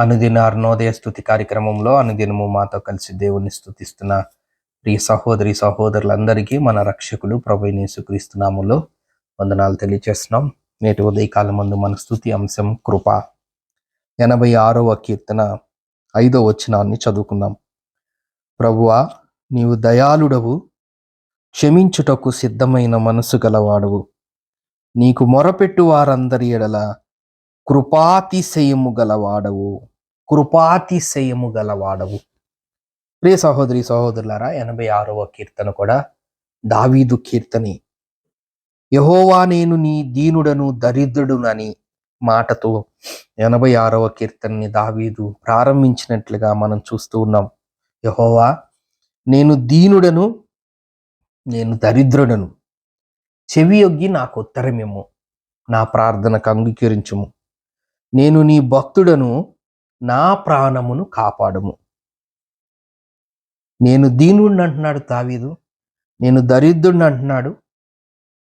అనుదిన అర్ణోదయ స్థుతి కార్యక్రమంలో అనుదినము మాతో కలిసి దేవుణ్ణి స్థుతిస్తున్న ప్రియ సహోదరి సహోదరులందరికీ మన రక్షకుడు ప్రభుని సుక్రీస్తునాములో వందనాలు తెలియజేస్తున్నాం నేటి ఉదయకాలం ముందు మన స్థుతి అంశం కృప. ఎనభై ఆరవ కీర్తన ఐదో వచనాన్ని చదువుకుందాం. ప్రభువా నీవు దయాళుడవు క్షమించుటకు సిద్ధమైన మనసు గలవాడవు. నీకు మొరపెట్టు వారందరి ఎడల కృపాతిశయము గలవాడవు. కృపాతిశయము గలవాడవు. ప్రియ సహోదరి సహోదరులారా ఎనభై ఆరవ కీర్తన కూడా దావీదు కీర్తని. యహోవా నేను నీ దీనుడను దరిద్రుడునని మాటతో ఎనభై ఆరవ కీర్తనని దావీదు ప్రారంభించినట్లుగా మనం చూస్తూ ఉన్నాం. యహోవా నేను దీనుడను నేను దరిద్రుడను. చెవి యొగ్గి నాకు ఉత్తరమేమో నా ప్రార్థనకు అంగీకరించుము. నేను నీ భక్తుడను నా ప్రాణమును కాపాడుము. నేను దీనుడిని అంటున్నాడు తావీదు నేను దరిద్రుడిని అంటున్నాడు.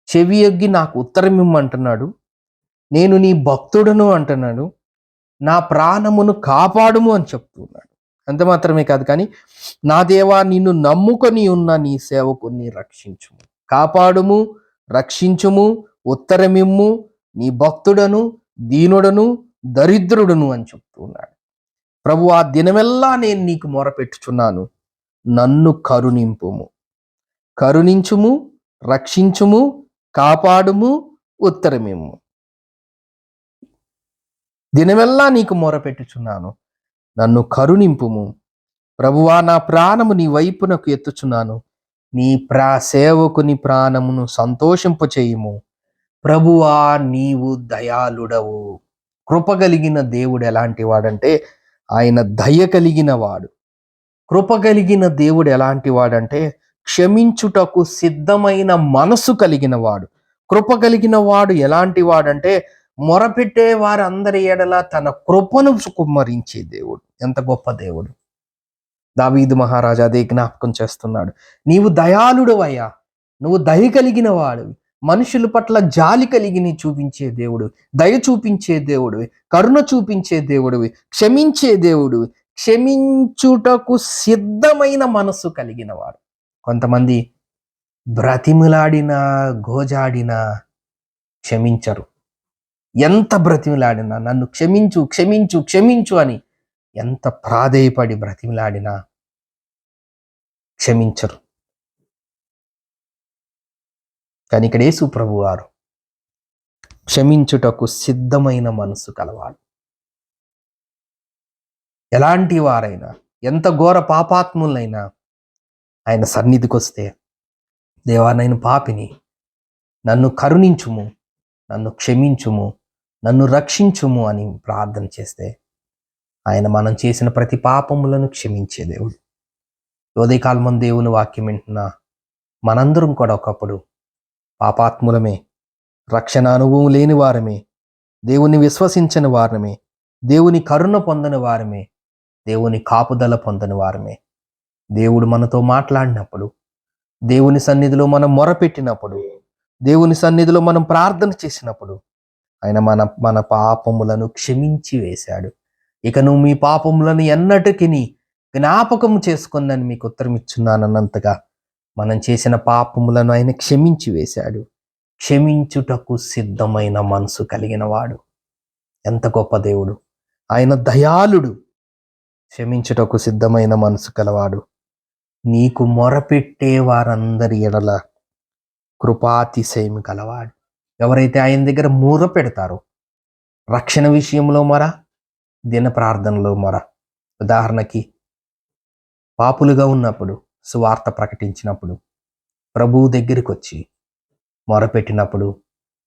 చెవి యొగ్గి నాకు ఉత్తరం ఇమ్మంటున్నాడు నేను నీ భక్తుడను అంటున్నాడు. నా ప్రాణమును కాపాడుము అని చెప్తున్నాడు. అంత మాత్రమే కాదు కానీ నా దేవా నిన్ను నమ్ముకొని ఉన్న నీ సేవకుని రక్షించుము. కాపాడుము రక్షించుము ఉత్తరమిమ్ము నీ భక్తుడను దీనుడను దరిద్రుడును అని చెప్తున్నాడు. ప్రభు ఆ దినమెల్లా నేను నీకు మొరపెట్టుచున్నాను. నన్ను కరుణింపుము. కరుణించుము రక్షించుము కాపాడుము ఉత్తరమేము. దినమెల్లా నీకు మొరపెట్టుచున్నాను. నన్ను కరుణింపుము. ప్రభువా నా ప్రాణము నీ వైపునకు ఎత్తుచున్నాను. నీ ప్రా సేవకుని ప్రాణమును సంతోషింపచేయుము ప్రభువా నీవు దయాళుడవు. కృప కలిగిన దేవుడు ఎలాంటి వాడంటే ఆయన దయ కలిగిన వాడు. కృప కలిగిన దేవుడు ఎలాంటి వాడంటే క్షమించుటకు సిద్ధమైన మనసు కలిగిన వాడు. కృప కలిగిన వాడు ఎలాంటి వాడంటే మొరపెట్టే వారందరి ఎడల తన కృపను కుమ్మరించే దేవుడు. ఎంత గొప్ప దేవుడు. దావీదు మహారాజా అదే జ్ఞాపకం చేస్తున్నాడు. నీవు దయాళుడవయ్యా. నువ్వు దయ కలిగిన వాడివి. మనుషుల పట్ల జాలి కలిగిని చూపించే దేవుడు దయ చూపించే దేవుడివి కరుణ చూపించే దేవుడివి క్షమించే దేవుడివి క్షమించుటకు సిద్ధమైన మనస్సు కలిగిన వాడు కొంతమంది బ్రతిములాడినా గోజాడినా క్షమించరు. ఎంత బ్రతిమిలాడినా నన్ను క్షమించు క్షమించు క్షమించు అని ఎంత ప్రాధేయపడి బ్రతిమిలాడినా క్షమించరు. కానీ ఇక్కడ యేసు ప్రభు వారు క్షమించుటకు సిద్ధమైన మనసు కలవాడు. ఎలాంటి వారైనా ఎంత ఘోర పాపాత్ములైనా ఆయన సన్నిధికి వస్తే దేవా నేను పాపిని. నన్ను కరుణించుము నన్ను క్షమించుము నన్ను రక్షించుము అని ప్రార్థన చేస్తే ఆయన మనం చేసిన ప్రతి పాపములను క్షమించే దేవుడు. ఉదయకాలం దేవుని వాక్యం వింటున్న మనందరం కూడా ఒకప్పుడు పాపాత్ములమే. రక్షణ అనుభవం లేని వారమే. దేవుని విశ్వసించని వారమే. దేవుని కరుణ పొందని వారమే. దేవుని కాపుదల పొందని వారమే. దేవుడు మనతో మాట్లాడినప్పుడు దేవుని సన్నిధిలో మనం మొరపెట్టినప్పుడు దేవుని సన్నిధిలో మనం ప్రార్థన చేసినప్పుడు ఆయన మన మన పాపములను క్షమించి వేశాడు. ఇక నువ్వు మీ పాపములను ఎన్నటికి జ్ఞాపకం చేసుకుందని మీకు ఉత్తరం ఇచ్చున్నానన్నంతగా మనం చేసిన పాపములను ఆయన క్షమించి వేశాడు. క్షమించుటకు సిద్ధమైన మనసు కలిగిన వాడు. ఎంత గొప్ప దేవుడు. ఆయన దయాళుడు. క్షమించుటకు సిద్ధమైన మనసు కలవాడు. నీకు మొరపెట్టే వారందరి ఎడల కృపాతిశయం కలవాడు. ఎవరైతే ఆయన దగ్గర మూర పెడతారో రక్షణ విషయంలో మొర దిన ప్రార్థనలో మొర. ఉదాహరణకి పాపులుగా ఉన్నప్పుడు సువార్త ప్రకటించినప్పుడు ప్రభువు దగ్గరికి వచ్చి మొరపెట్టినప్పుడు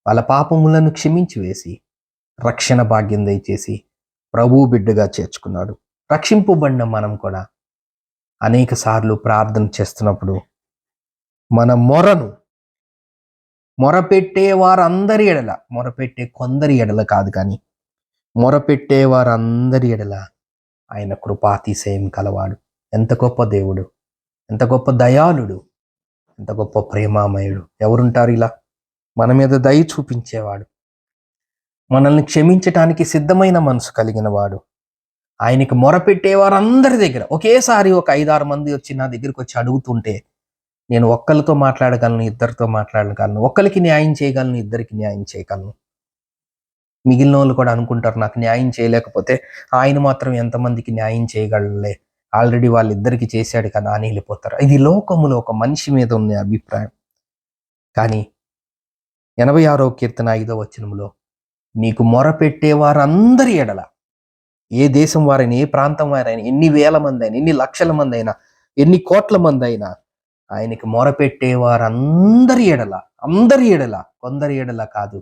వాళ్ళ పాపములను క్షమించి వేసి రక్షణ భాగ్యం దయచేసి ప్రభువు బిడ్డగా చేర్చుకున్నాడు. రక్షింపబడిన మనం కూడా అనేక సార్లు ప్రార్థన చేస్తున్నప్పుడు మన మొరను మొరపెట్టే వారందరి ఎడల మొరపెట్టే కొందరి ఎడల కాదు కానీ మొరపెట్టే వారందరి ఎడల ఆయన కృపాతిశయం కలవాడు. ఎంత గొప్ప దేవుడు. ఎంత గొప్ప దయాళుడు ఎంత గొప్ప ప్రేమామయుడు. ఎవరుంటారు ఇలా? మన మీద దయ చూపించేవాడు. మనల్ని క్షమించటానికి సిద్ధమైన మనసు కలిగిన వాడు ఆయనకి మొరపెట్టేవారందరి దగ్గర. ఒకేసారి ఒక ఐదారు మంది వచ్చి నా దగ్గరికి వచ్చి అడుగుతుంటే నేను ఒక్కరితో మాట్లాడగలను ఇద్దరితో మాట్లాడగలను ఒక్కరికి న్యాయం చేయగలను ఇద్దరికి న్యాయం చేయగలను. మిగిలిన వాళ్ళు కూడా అనుకుంటారు నాకు న్యాయం చేయలేకపోతే ఆయన మాత్రం ఎంతమందికి న్యాయం చేయగలలే? ఆల్రెడీ వాళ్ళిద్దరికి చేశాడు కదా అని వెళ్ళిపోతారు. ఇది లోకములో ఒక మనిషి మీద ఉన్న అభిప్రాయం. కానీ ఎనభై ఆరో కీర్తన ఐదో వచనంలో నీకు మొరపెట్టే వారందరి ఎడల ఏ దేశం వారైనా ఏ ప్రాంతం వారైనా ఎన్ని వేల మంది అయినా ఎన్ని లక్షల మంది అయినా ఎన్ని కోట్ల మంది అయినా ఆయనకి మొరపెట్టే వారందరి ఎడల అందరి ఎడల కొందరి ఎడల కాదు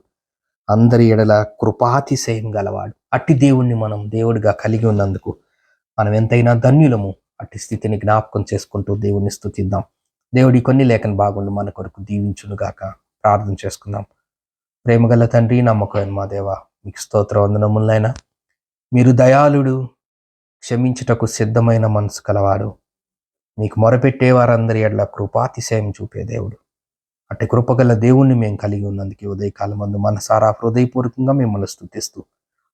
అందరి ఎడల కృపాతిశయం గలవాడు. అట్టి దేవుణ్ణి మనం దేవుడిగా కలిగి ఉన్నందుకు మనం ఎంతైనా ధన్యులము. అట్టి స్థితిని జ్ఞాపకం చేసుకుంటూ దేవుణ్ణి స్థుతిద్దాం దేవుడి కొన్ని లేఖన బాగుండు మన కొరకు దీవించునుగాక ప్రార్థన చేసుకుందాం. ప్రేమగల తండ్రి నమ్మకమైన మా దేవ మీకు స్తోత్ర వందనములైనా మీరు దయాళుడు క్షమించుటకు సిద్ధమైన మనసు కలవాడు. మీకు మొరపెట్టే వారందరి ఎడల కృపాతిశయం చూపే దేవుడు. అట్టి కృపగల దేవుణ్ణి మేము కలిగి ఉన్నందుకు ఉదయకాలం మందు మనసారా హృదయపూర్వకంగా మిమ్మల్ని స్థుతిస్తూ